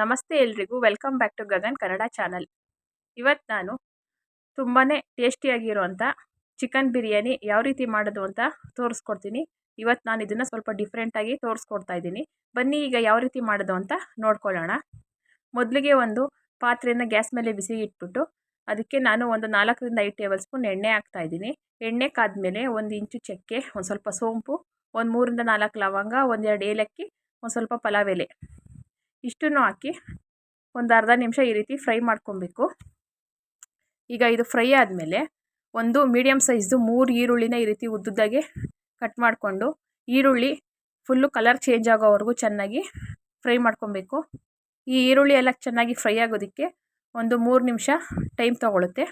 ನಮಸ್ತೆ ಎಲ್ರಿಗೂ. Welcome back to Gagan Kannada channel ಇವತ್ತು ನಾನು ತುಂಬಾ ಟೇಸ್ಟಿಯಾಗಿರುವಂಥ ಚಿಕನ್ ಬಿರಿಯಾನಿ ಯಾವ ರೀತಿ ಮಾಡೋದು ಅಂತ ತೋರಿಸ್ಕೊಡ್ತೀನಿ. ಇವತ್ತು ನಾನು ಇದನ್ನು ಸ್ವಲ್ಪ ಡಿಫ್ರೆಂಟಾಗಿ ತೋರಿಸ್ಕೊಡ್ತಾ ಇದ್ದೀನಿ. ಬನ್ನಿ ಈಗ ಯಾವ ರೀತಿ ಮಾಡೋದು ಅಂತ ನೋಡ್ಕೊಳ್ಳೋಣ. ಮೊದಲಿಗೆ ಒಂದು ಪಾತ್ರೆಯನ್ನು ಗ್ಯಾಸ್ ಮೇಲೆ ಬಿಸಿ ಇಟ್ಬಿಟ್ಟು ಅದಕ್ಕೆ ನಾನು ಒಂದು ನಾಲ್ಕರಿಂದ ಐದು ಟೇಬಲ್ ಸ್ಪೂನ್ ಎಣ್ಣೆ ಹಾಕ್ತಾ ಇದ್ದೀನಿ. ಎಣ್ಣೆ ಕಾದ್ಮೇಲೆ ಒಂದು ಇಂಚು ಚಕ್ಕೆ, ಒಂದು ಸ್ವಲ್ಪ ಸೋಂಪು, ಒಂದು ಮೂರಿಂದ ನಾಲ್ಕು ಲವಂಗ ಒಂದೆರಡು ಏಲಕ್ಕಿ, ಒಂದು ಸ್ವಲ್ಪ ಪಲಾವ್ ಎಲೆ. ಇಷ್ಟನ್ನು ಹಾಕಿ ಒಂದು ಅರ್ಧ ನಿಮಿಷ ಈ ರೀತಿ ಫ್ರೈ ಮಾಡ್ಕೊಬೇಕು. ಈಗ ಇದು ಫ್ರೈ ಆದಮೇಲೆ ಒಂದು ಮೀಡಿಯಮ್ ಸೈಜ್ದು ಮೂರು ಈರುಳ್ಳಿನ ಈ ರೀತಿ ಉದ್ದುದ್ದಾಗೆ ಕಟ್ ಮಾಡಿಕೊಂಡು ಈರುಳ್ಳಿ ಫುಲ್ಲು ಕಲರ್ ಚೇಂಜ್ ಆಗೋವರೆಗೂ ಚೆನ್ನಾಗಿ ಫ್ರೈ ಮಾಡ್ಕೊಬೇಕು. ಈ ಈರುಳ್ಳಿ ಎಲ್ಲ ಚೆನ್ನಾಗಿ ಫ್ರೈ ಆಗೋದಕ್ಕೆ ಒಂದು ಮೂರು ನಿಮಿಷ ಟೈಮ್ ತೊಗೊಳುತ್ತೆ.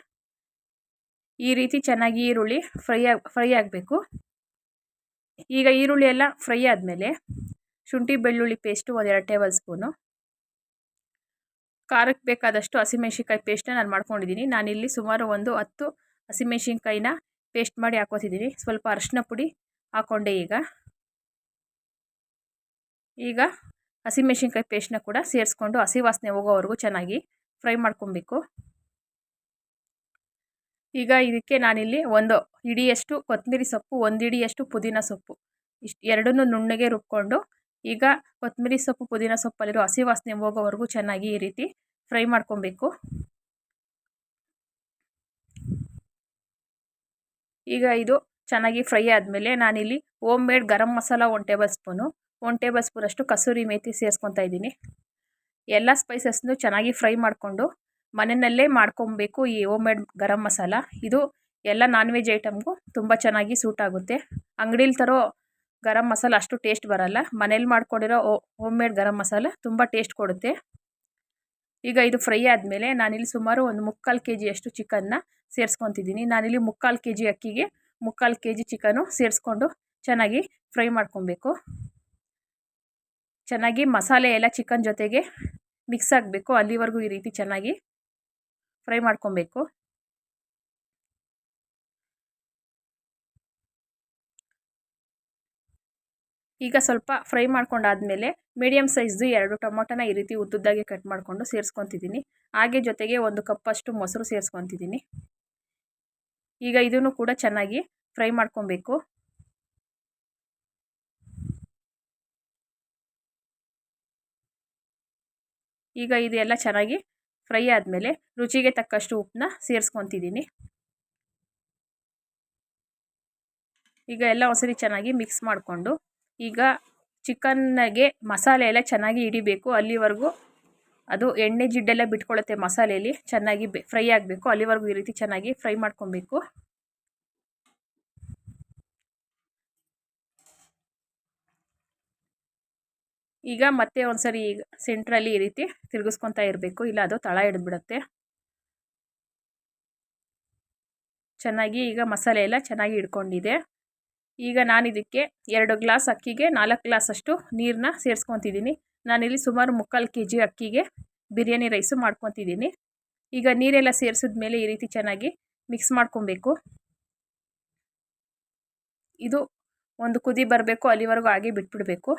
ಈ ರೀತಿ ಚೆನ್ನಾಗಿ ಈರುಳ್ಳಿ ಫ್ರೈ ಫ್ರೈ ಆಗಬೇಕು. ಈಗ ಈರುಳ್ಳಿ ಎಲ್ಲ ಫ್ರೈ ಆದಮೇಲೆ ಶುಂಠಿ, ಬೆಳ್ಳುಳ್ಳಿ ಪೇಸ್ಟು ಒಂದೆರಡು ಟೇಬಲ್ ಸ್ಪೂನು ಖಾರಕ್ಕೆ ಬೇಕಾದಷ್ಟು ಹಸಿಮೆಣ್ಸಿನ್ಕಾಯಿ ಪೇಸ್ಟ್ನ ನಾನು ಮಾಡ್ಕೊಂಡಿದ್ದೀನಿ ನಾನಿಲ್ಲಿ ಸುಮಾರು ಒಂದು ಹತ್ತು ಹಸಿಮೆಣ್ಸಿನ್ಕಾಯಿನ ಪೇಸ್ಟ್ ಮಾಡಿ ಹಾಕೋತಿದ್ದೀನಿ ಸ್ವಲ್ಪ ಅರಶಿನ ಪುಡಿ ಹಾಕ್ಕೊಂಡೆ ಈಗ. ಈಗ ಹಸಿಮೆಣ್ಸಿನ್ಕಾಯಿ ಪೇಸ್ಟ್ನ ಕೂಡ ಸೇರಿಸ್ಕೊಂಡು ಹಸಿ ವಾಸನೆ ಹೋಗೋವರೆಗೂ ಚೆನ್ನಾಗಿ ಫ್ರೈ ಮಾಡ್ಕೊಬೇಕು. ಈಗ ಇದಕ್ಕೆ ನಾನಿಲ್ಲಿ ಒಂದು ಇಡಿಯಷ್ಟು ಕೊತ್ತಂಬರಿ ಸೊಪ್ಪು, ಒಂದು ಇಡಿಯಷ್ಟು ಪುದೀನ ಸೊಪ್ಪು. ಇಷ್ಟು ಎರಡನ್ನೂ ನುಣ್ಣಗೆ ರುಬ್ಕೊಂಡು ಈಗ ಕೊತ್ತಂಬರಿ ಸೊಪ್ಪು, ಪುದೀನ ಸೊಪ್ಪಲ್ಲಿರೋ ಹಸಿ ವಾಸನೆ ಹೋಗೋವರೆಗೂ ಚೆನ್ನಾಗಿ ಈ ರೀತಿ ಫ್ರೈ ಮಾಡ್ಕೊಬೇಕು. ಈಗ ಇದು ಚೆನ್ನಾಗಿ ಫ್ರೈ ಆದಮೇಲೆ ನಾನಿಲ್ಲಿ homemade garam masala one tablespoon one table ಸ್ಪೂನಷ್ಟು ಕಸೂರಿ ಮೇಥಿ ಸೇರಿಸ್ಕೊತಾ ಇದ್ದೀನಿ. ಎಲ್ಲ ಸ್ಪೈಸಸ್ನು ಚೆನ್ನಾಗಿ ಫ್ರೈ ಮಾಡಿಕೊಂಡು ಮನೆಯಲ್ಲೇ ಮಾಡ್ಕೊಬೇಕು ಈ ಓಮ್ ಮೇಡ್ ಗರಂ ಮಸಾಲ. ಇದು ಎಲ್ಲ ನಾನ್ ವೆಜ್ ಐಟಮ್ಗೂ ತುಂಬ ಚೆನ್ನಾಗಿ ಸೂಟ್ ಆಗುತ್ತೆ. ಅಂಗಡೀಲಿ ತರೋ ಗರಂ ಮಸಾಲ ಅಷ್ಟು ಟೇಸ್ಟ್ ಬರೋಲ್ಲ. ಮನೇಲಿ ಮಾಡ್ಕೊಂಡಿರೋ ಹೋಮ್ ಮೇಡ್ ಗರಂ ಮಸಾಲ ತುಂಬ ಟೇಸ್ಟ್ ಕೊಡುತ್ತೆ. ಈಗ ಇದು ಫ್ರೈ ಆದಮೇಲೆ ನಾನಿಲ್ಲಿ ಸುಮಾರು ಒಂದು ಮುಕ್ಕಾಲು ಕೆ ಜಿಯಷ್ಟು ಚಿಕನ್ನ ಸೇರಿಸ್ಕೊತಿದ್ದೀನಿ. ನಾನಿಲ್ಲಿ ಮುಕ್ಕಾಲು ಕೆ ಜಿ ಅಕ್ಕಿಗೆ ಮುಕ್ಕಾಲು ಕೆ ಜಿ ಚಿಕನು ಸೇರಿಸ್ಕೊಂಡು ಚೆನ್ನಾಗಿ ಫ್ರೈ ಮಾಡ್ಕೊಬೇಕು. ಚೆನ್ನಾಗಿ ಮಸಾಲೆ ಎಲ್ಲ ಚಿಕನ್ ಜೊತೆಗೆ ಮಿಕ್ಸ್ ಆಗಬೇಕು. ಅಲ್ಲಿವರೆಗೂ ಈ ರೀತಿ ಚೆನ್ನಾಗಿ ಫ್ರೈ ಮಾಡ್ಕೊಬೇಕು. ಈಗ ಸ್ವಲ್ಪ ಫ್ರೈ ಮಾಡ್ಕೊಂಡಾದಮೇಲೆ ಮೀಡಿಯಮ್ ಸೈಜ್ದು ಎರಡು ಟೊಮೊಟೊನ ಈ ರೀತಿ ಉದ್ದುದ್ದಾಗಿ ಕಟ್ ಮಾಡಿಕೊಂಡು ಸೇರಿಸ್ಕೊತಿದ್ದೀನಿ. ಹಾಗೆ ಜೊತೆಗೆ ಒಂದು ಕಪ್ಪಷ್ಟು ಮೊಸರು ಸೇರಿಸ್ಕೊತಿದ್ದೀನಿ. ಈಗ ಇದನ್ನು ಕೂಡ ಚೆನ್ನಾಗಿ ಫ್ರೈ ಮಾಡ್ಕೊಬೇಕು. ಈಗ ಇದೆಲ್ಲ ಚೆನ್ನಾಗಿ ಫ್ರೈ ಆದಮೇಲೆ ರುಚಿಗೆ ತಕ್ಕಷ್ಟು ಉಪ್ಪನ್ನ ಸೇರಿಸ್ಕೊತಿದ್ದೀನಿ. ಈಗ ಎಲ್ಲ ಒಂದ್ಸರಿ ಚೆನ್ನಾಗಿ ಮಿಕ್ಸ್ ಮಾಡಿಕೊಂಡು ಈಗ ಚಿಕನ್ನಿಗೆ ಮಸಾಲೆ ಎಲ್ಲ ಚೆನ್ನಾಗಿ ಹಿಡಿಬೇಕು. ಅಲ್ಲಿವರೆಗೂ ಅದು ಎಣ್ಣೆ ಜಿಡ್ಡೆಲ್ಲ ಬಿಟ್ಕೊಳ್ಳುತ್ತೆ ಮಸಾಲೆಯಲ್ಲಿ ಚೆನ್ನಾಗಿ ಬೆ, ಫ್ರೈ ಆಗಬೇಕು. ಅಲ್ಲಿವರೆಗೂ ಈ ರೀತಿ ಚೆನ್ನಾಗಿ ಫ್ರೈ ಮಾಡ್ಕೊಬೇಕು. ಈಗ ಮತ್ತೆ ಒಂದ್ಸರಿ ಈಗ ಸೆಂಟ್ರಲ್ಲಿ ಈ ರೀತಿ ತಿರುಗಿಸ್ಕೊತಾ ಇರಬೇಕು. ಇಲ್ಲ ಅದು ತಳ ಹಿಡಿದ್ಬಿಡುತ್ತೆ. ಚೆನ್ನಾಗಿ ಈಗ ಮಸಾಲೆ ಎಲ್ಲ ಚೆನ್ನಾಗಿ ಹಿಡ್ಕೊಂಡಿದೆ. ಈಗ ನಾನು ಇದಕ್ಕೆ ಎರಡು ಗ್ಲಾಸ್ ಅಕ್ಕಿಗೆ ನಾಲ್ಕು ಗ್ಲಾಸಷ್ಟು ನೀರನ್ನ ಸೇರಿಸ್ಕೊತಿದ್ದೀನಿ ನಾನಿಲ್ಲಿ ಸುಮಾರು ಮುಕ್ಕಾಲು ಕೆ ಜಿ ಅಕ್ಕಿಗೆ ಬಿರಿಯಾನಿ ರೈಸು ಮಾಡ್ಕೊತಿದ್ದೀನಿ ಈಗ ನೀರೆಲ್ಲ ಸೇರಿಸಿದ ಮೇಲೆ ಈ ರೀತಿ ಚೆನ್ನಾಗಿ ಮಿಕ್ಸ್ ಮಾಡ್ಕೊಬೇಕು. ಇದು ಒಂದು ಕುದಿ ಬರಬೇಕು, ಅಲ್ಲಿವರೆಗೂ ಹಾಗೆ ಬಿಟ್ಬಿಡಬೇಕು.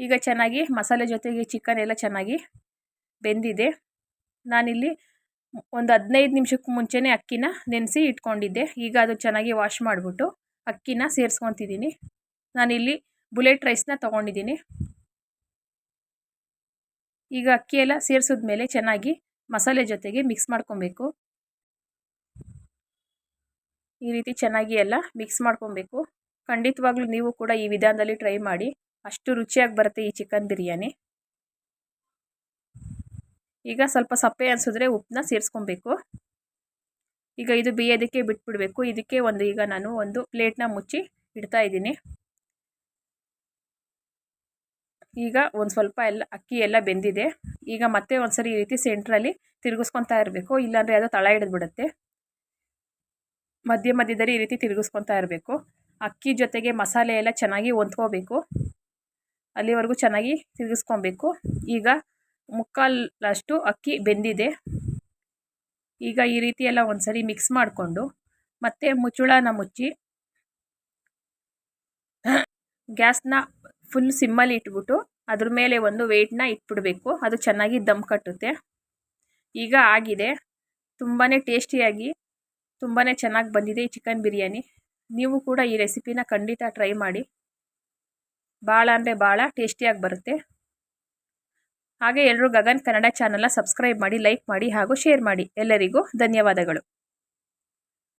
ಈಗ ಚೆನ್ನಾಗಿ ಮಸಾಲೆ ಜೊತೆಗೆ ಚಿಕನ್ ಎಲ್ಲ ಚೆನ್ನಾಗಿ ಬೆಂದಿದೆ. ನಾನಿಲ್ಲಿ ಒಂದು ಹದಿನೈದು ನಿಮಿಷಕ್ಕೆ ಮುಂಚೆನೇ ಅಕ್ಕಿನ ನೆನೆಸಿ ಇಟ್ಕೊಂಡಿದ್ದೆ. ಈಗ ಅದು ಚೆನ್ನಾಗಿ ವಾಶ್ ಮಾಡಿಬಿಟ್ಟು ಅಕ್ಕಿನ ಸೇರಿಸ್ಕೊತಿದ್ದೀನಿ. ನಾನಿಲ್ಲಿ ಬುಲೆಟ್ ರೈಸ್ನ ತೊಗೊಂಡಿದ್ದೀನಿ. ಈಗ ಅಕ್ಕಿ ಎಲ್ಲ ಸೇರಿಸಿದ್ಮೇಲೆ ಚೆನ್ನಾಗಿ ಮಸಾಲೆ ಜೊತೆಗೆ ಮಿಕ್ಸ್ ಮಾಡ್ಕೊಬೇಕು. ಈ ರೀತಿ ಚೆನ್ನಾಗಿ ಎಲ್ಲ ಮಿಕ್ಸ್ ಮಾಡ್ಕೊಬೇಕು. ಖಂಡಿತವಾಗ್ಲೂ ನೀವು ಕೂಡ ಈ ವಿಧಾನದಲ್ಲಿ ಟ್ರೈ ಮಾಡಿ. ಅಷ್ಟು ರುಚಿಯಾಗಿ ಬರುತ್ತೆ ಈ ಚಿಕನ್ ಬಿರಿಯಾನಿ. ಈಗ ಸ್ವಲ್ಪ ಸಪ್ಪೆ ಅನಿಸಿದ್ರೆ ಉಪ್ಪನ್ನ ಸೇರಿಸ್ಕೊಬೇಕು. ಈಗ ಇದು ಬೇಯೋದಕ್ಕೆ ಬಿಟ್ಬಿಡಬೇಕು. ಇದಕ್ಕೆ ಒಂದು ಈಗ ನಾನು ಒಂದು ಪ್ಲೇಟ್ನ ಮುಚ್ಚಿ ಇಡ್ತಾ ಇದ್ದೀನಿ. ಈಗ ಒಂದು ಸ್ವಲ್ಪ ಎಲ್ಲ ಅಕ್ಕಿ ಎಲ್ಲ ಬೆಂದಿದೆ. ಈಗ ಮತ್ತೆ ಒಂದ್ಸರಿ ಈ ರೀತಿ ಸೆಂಟ್ರಲ್ಲಿ ತಿರುಗಿಸ್ಕೊತಾ ಇರಬೇಕು. ಇಲ್ಲಾಂದರೆ ಅದು ತಳ ಹಿಡಿದ್ಬಿಡುತ್ತೆ. ಮಧ್ಯ ಮಧ್ಯದಲ್ಲಿ ಈ ರೀತಿ ತಿರುಗಿಸ್ಕೊತಾ ಇರಬೇಕು. ಅಕ್ಕಿ ಜೊತೆಗೆ ಮಸಾಲೆ ಎಲ್ಲ ಚೆನ್ನಾಗಿ ಹೊಂದ್ಕೋಬೇಕು. ಅಲ್ಲಿವರೆಗೂ ಚೆನ್ನಾಗಿ ತಿರುಗಿಸ್ಕೊಬೇಕು. ಈಗ ಮುಕ್ಕಾಲಷ್ಟು ಅಕ್ಕಿ ಬೆಂದಿದೆ. ಈಗ ಈ ರೀತಿ ಎಲ್ಲ ಒಂದ್ಸರಿ ಮಿಕ್ಸ್ ಮಾಡಿಕೊಂಡು ಮತ್ತೆ ಮುಚ್ಚುಳನ ಮುಚ್ಚಿ ಗ್ಯಾಸ್ನ ಫುಲ್ ಸಿಮ್ಮಲ್ಲಿ ಇಟ್ಬಿಟ್ಟು ಅದ್ರ ಮೇಲೆ ಒಂದು ವೆಯ್ಟ್ನ ಇಟ್ಬಿಡಬೇಕು. ಅದು ಚೆನ್ನಾಗಿ ದಮ್ ಕಟ್ಟುತ್ತೆ. ಈಗ ಆಗಿದೆ. ತುಂಬಾ ಟೇಸ್ಟಿಯಾಗಿ ತುಂಬಾ ಚೆನ್ನಾಗಿ ಬಂದಿದೆ ಈ ಚಿಕನ್ ಬಿರಿಯಾನಿ. ನೀವು ಕೂಡ ಈ ರೆಸಿಪಿನ ಖಂಡಿತ ಟ್ರೈ ಮಾಡಿ. ಭಾಳ ಅಂದರೆ ಭಾಳ ಟೇಸ್ಟಿಯಾಗಿ ಬರುತ್ತೆ. ಹಾಗೆ ಎಲ್ಲರೂ ಗಗನ್ ಕನ್ನಡ ಚಾನಲ್ನ ಸಬ್ಸ್ಕ್ರೈಬ್ ಮಾಡಿ ಲೈಕ್ ಮಾಡಿ ಹಾಗೂ ಶೇರ್ ಮಾಡಿ. ಎಲ್ಲರಿಗೂ ಧನ್ಯವಾದಗಳು.